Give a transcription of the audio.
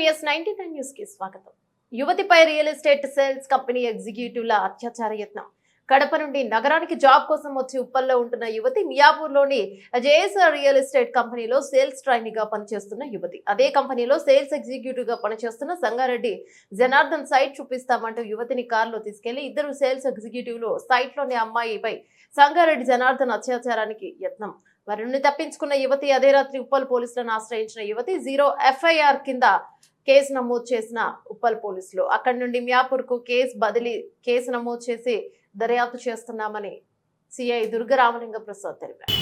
Ninety nine న్యూస్కి స్వాగతం. యువతిపై రియల్ ఎస్టేట్ సేల్స్ కంపెనీ ఎగ్జిక్యూటివ్ల అత్యాచార యత్నం. కడప నుండి నగరానికి జాబ్ కోసం వచ్చి ఉప్పల్లో ఉంటున్న యువతి మియాపూర్లోని జేఎస్ఆర్ రియల్ ఎస్టేట్ కంపెనీలో సేల్స్ ట్రైనీగా పనిచేస్తున్న యువతి. అదే కంపెనీలో సేల్స్ ఎగ్జిక్యూటివ్గా పనిచేస్తున్న సంగారెడ్డి జనార్దన్ సైట్ చూపిస్తామంటూ యువతిని కారులో తీసుకెళ్ళి ఇద్దరు సేల్స్ ఎగ్జిక్యూటివ్లు సైట్లోని అమ్మాయిపై సంగారెడ్డి జనార్దన్ అత్యాచారానికి యత్నం. వారిని తప్పించుకున్న యువతి అదే రాత్రి ఉప్పల్ పోలీసులను ఆశ్రయించిన యువతి జీరో ఎఫ్ఐఆర్ కింద కేసు నమోదు చేసిన ఉప్పల్ పోలీసులు. అక్కడి నుండి మియాపూర్కు కేసు బదిలీ కేసు నమోదు చేసి దర్యాప్తు చేస్తున్నామని సిఐ దుర్గరామలింగ ప్రసాద్ తెలిపారు.